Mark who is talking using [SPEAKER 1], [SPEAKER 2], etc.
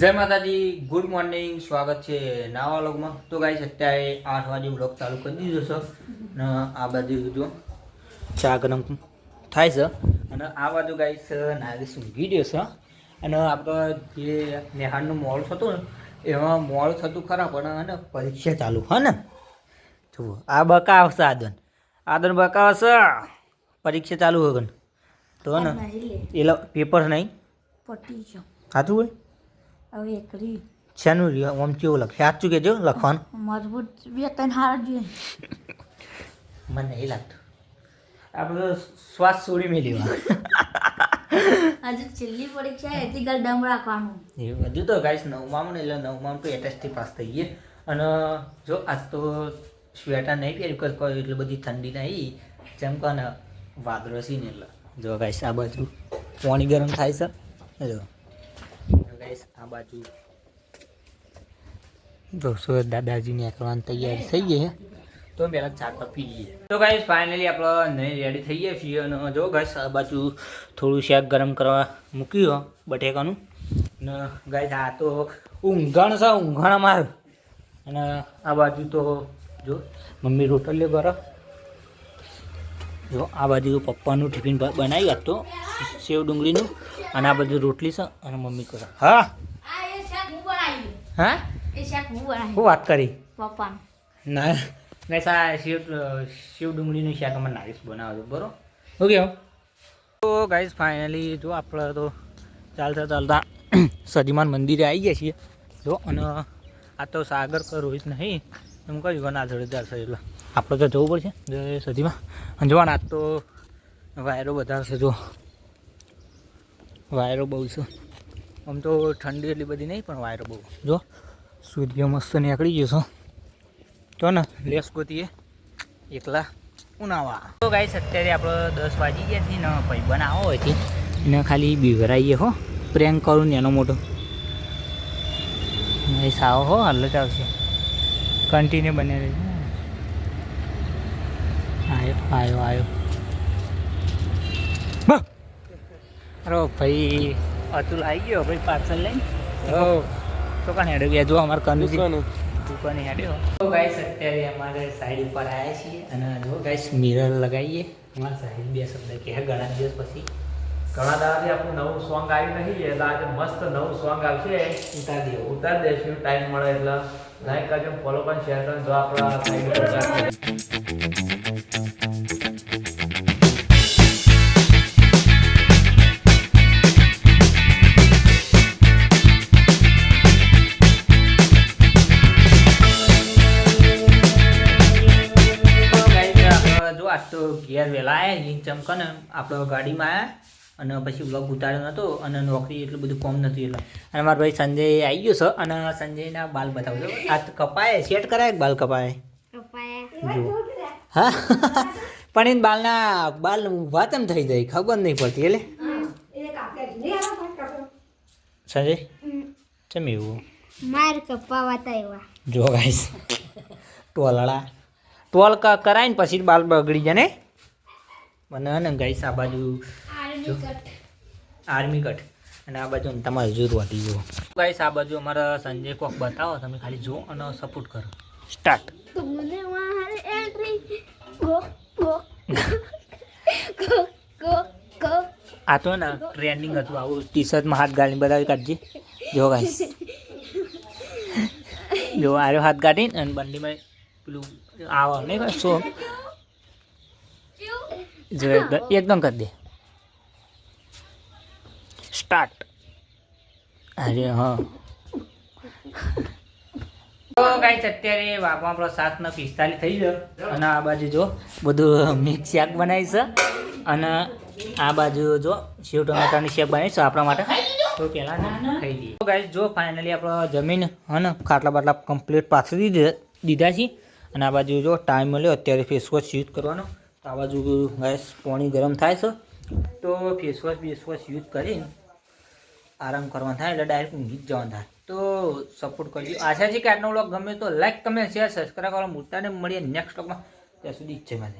[SPEAKER 1] જય માતાજી good morning સ્વાગત છે નવા લોગમાં તો ગાઈસ અત્યારે આઠ વાગે વ્લોગ ચાલુ કરી દીધો છે અને આ બાજુ જો ચા ગરમ થાય છે. અને આ બાજુ ગાઈસ નાગી સૂંઘી ગયો છે. અને આપણો જે નેહાળનું મોલ થતું ને એમાં મોલ થતું ખરા પણ અને પરીક્ષા ચાલુ હા ને? જુઓ આ બકા આવશે આદન. આદન બકા આવશે પરીક્ષા ચાલુ હોય તો ને? એટલે પેપર નહીં?
[SPEAKER 2] પટી ગયો.
[SPEAKER 1] સાચું હોય?
[SPEAKER 2] હવે એકલી.
[SPEAKER 1] શેનું રહ્યું? આમ કેવું લખે સાચું કેજો લખવાનું.
[SPEAKER 2] મજબૂત. બે ત્રણ હાર જોઈએ.
[SPEAKER 1] મને નહીં લાગતું. આપણે શ્વાસ છોડી મેલી
[SPEAKER 2] આજે છેલ્લી પરીક્ષા એથી ગલ દમ રાખવાનું.
[SPEAKER 1] એ હજુ તો ગાઈશ નવમામાં ને એટલે નવમામાં તો એટેસ્ટથી પાસ થઈ ગઈએ અને જો આજ તો સ્વેટર નહીં પહેર્યું કે એટલે એટલી બધી ઠંડી નહીં. જેમ ને વાદળો છે ને એટલે. જો ગાઈશ આ બાજુ પાણી ગરમ થાય છે. જો આ બાજુ જો સુરત દાદાજી કરવાની તૈયારી થઈ ગઈ છે તો પહેલાં ચા કપ પી લઈએ. તો ગાઈસ ફાઇનલી આપણે નહીં રેડી થઈ ગયા છીએ અને જો ગાઈસ આ બાજુ થોડું શાક ગરમ કરવા મૂક્યું બટેકાનું. અને ગાઈસ આ તો ઊંઘણ છે ઊંઘાણ મારું અને આ બાજુ તો જો મમ્મી રોટલીઓ કરો. જો આ બાજુ પપ્પાનું ટિફિન બનાવી આપતો સેવ ડુંગળીનું અને આ બાજુ રોટલી છે અને મમ્મી કરે. હા?
[SPEAKER 2] હું બનાવી
[SPEAKER 1] હા
[SPEAKER 2] હું?
[SPEAKER 1] શું વાત કરી?
[SPEAKER 2] પપ્પા
[SPEAKER 1] ના મેં સા શિવ શિવ ડુંગળીનું શાક અમે નાગેશ બનાવ્યો બરોબર? ઓકે તો ગાઈઝ ફાઇનલી જો આપણે તો ચાલતા ચાલતા સજીમાન મંદિરે આવી ગયા છીએ. જો અને આ તો સાગર કે રોહિત નહીં. એમ કહ્યું ના જોડેદાર છે એટલે આપણે તો જવું પડશે, જય સદીમાં અને જોવાના તો વાયરો બધા છે, જો. વાયરો બહુ છે. આમ તો ઠંડી એટલી બધી નહીં, પણ વાયરો બહુ. જો, સૂર્ય મસ્ત નીકળી ગયો છો. તો ને, લેસ ગોતીએ. એકલા ઉનાવા તો ગાઈસ અત્યારે આપણે દસ વાગી ગયા છીએ ને ભાઈ બનાવો હોય છે. એને ખાલી બીવરાઈએ હો. પ્રેન્ક કરું ને એનો મોટો ભાઈ સાવ હો હાલ જ આવશે. કન્ટિન્યુ બને રહેશે આવ્યો આવ્યો આવ્યો અરે ભાઈ અતુલ આવી ગયો ભાઈ પાર્સલ લઈને? તો કાને હેડે? ગયા જો અમારે કનુજી. દુકાને. હેડ્યો તો ગાઈસ અત્યારે અમારે સાઈડ ઉપર આવ્યા છીએ અને જો ગાઈસ મિરર લગાવીએ. અમારા સાઈડ બે શબ્દ કહે ઘણા દિવસ પછી.
[SPEAKER 3] ઘણા દાડાથી આપણું નવું સોંગ આવ્યું નહીં એટલે આજે મસ્ત નવું સોંગ આવશે.
[SPEAKER 1] ઉતાર દે
[SPEAKER 3] ઉતાર દેશું. ટાઈમ મળે એટલે લાઈક કરજો ફોલો પણ શેર કરજો જો આપણા
[SPEAKER 1] ઘેર વહેલા આવ્યા ચમકને ગાડીમાં આવ્યા અને પછી બ્લોગ ઉતાર્યો નહોતો અને નોકરી એટલું બધું કોમ નથી એટલે. અને મારો ભાઈ સંજય આવી ગયો છે અને સંજયના બાલ બતાવજો આ કપાય સેટ કરાય બાલ કપાય હા? પણ એને બાલના બાલ ઊભા તેમ થઈ જાય ખબર નહીં પડતી એટલે? સંજય? કેમ એવું?
[SPEAKER 2] માર કપાવા એવા
[SPEAKER 1] જો ગાઈસ ટોલડા. ટોલ કરાય ને પછી બાલ બગડી જાય ને? મને ને ગાઈસ આ બાજુ જો આર્મી કટ. અને આ બાજુ તમારે જરૂર હતી જુઓ ગાઈસ આ બાજુ અમારા સંજય કોક બતાવો તમે ખાલી જુઓ અને સપોર્ટ કરો. સ્ટાર્ટ
[SPEAKER 2] તુમને મારે entry go go. Go go go.
[SPEAKER 1] આ તો ને ટ્રેન્ડિંગ હતું આવું ટી શર્ટમાં હાથ ગાળીને બતાવી કાઢજે. જો ગાઈસ જો આર્યો હાથ કાઢીને અને બંડીમાં પેલું આવો નહીં શો જો. એકદમ કરી દે. સ્ટાર્ટ. અરે હા. તો ગાઈસ અત્યારે વાપમાં આપણો સાત ને પિસ્તાલીસ થઈ ગયો. અને આ બાજુ જો બધું મિક્સ શાક બનાવી છે. અને આ બાજુ જો સેવ ટમાટાની શાક બનાવી છે આપણા માટે. તો પહેલાં ખાઈ લઈએ. તો ગાઈસ જો ફાઇનલી આપણો જમીન હા ને ખાટલા બાટલા કમ્પ્લીટ પાથરી દીધા દીધા છે. અને આ બાજુ જો ટાઈમ મળ્યો અત્યારે ફેસવોશ યુઝ કરવાનો. તો આ બાજુ ગેસ પાણી ગરમ થાય છે. તો ફેસવોશ બેસવોશ યુઝ કરીને આરામ કરવા થાય એટલે ડાયરેક્ટ ઊંઘી જ જવાનું થાય. તો સપોર્ટ કરજો. આશા છે કે આજનો વ્લોગ ગમે તો લાઈક કમેન્ટ શેર સબસ્ક્રાઈબ કરવા મૂકતા ને મળીએ નેક્સ્ટ વ્લોગમાં ત્યાં સુધી ઈચ્છે માં